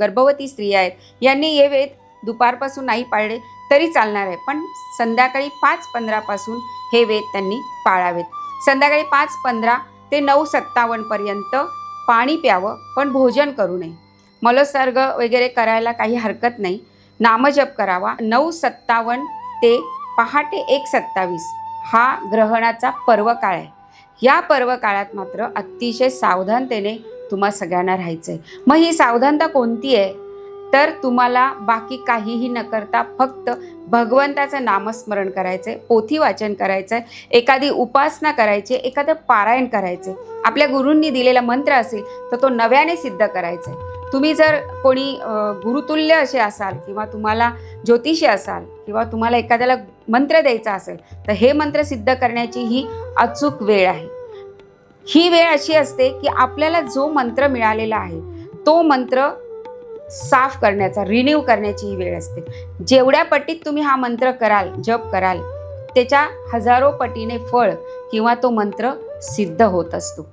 गर्भवती स्त्रिया आहेत. यांनी हे वेद दुपारपासून नाही पाळले तरी चालणार आहे. पण संध्याकाळी पाच पंधरापासून हे वेद त्यांनी पाळावेत. संध्याकाळी पाच पंधरा ते नऊ सत्तावन्नपर्यंत पाणी प्यावं पण भोजन करू नये. मलसर्ग वगैरे करायला काही हरकत नाही. नामजप करावा. नऊ सत्तावन्न ते पहाटे एक सत्तावीस हा ग्रहणाचा पर्वकाळ आहे. या पर्वकाळात मात्र अतिशय सावधानतेने तुम्हा सगळ्यांना राहायचं आहे मग ही सावधानता कोणती आहे? तर तुम्हाला बाकी काहीही न करता फक्त भगवंताचं नामस्मरण करायचं आहे पोथी वाचन करायचं आहे एखादी उपासना करायची आहे, एखादं पारायण करायचं आहे आपल्या गुरूंनी दिलेला मंत्र असेल तर तो नव्याने सिद्ध करायचा आहे तुम्ही जर कोणी गुरुतुल्य असे असाल किंवा तुम्हाला ज्योतिषी असाल किंवा तुम्हाला एखाद्याला मंत्र द्यायचा असेल तर हे मंत्र सिद्ध करण्याची ही अचूक वेळ आहे. ही वेळ अशी असते की आपल्याला जो मंत्र मिळालेला आहे तो मंत्र साफ करण्याचा रिन्यू करण्याची ही वेळ असते. जेवढ्या पटीत तुम्ही हा मंत्र कराल जप कराल त्याच्या हजारो पटीने फळ किंवा तो मंत्र सिद्ध होत असतो.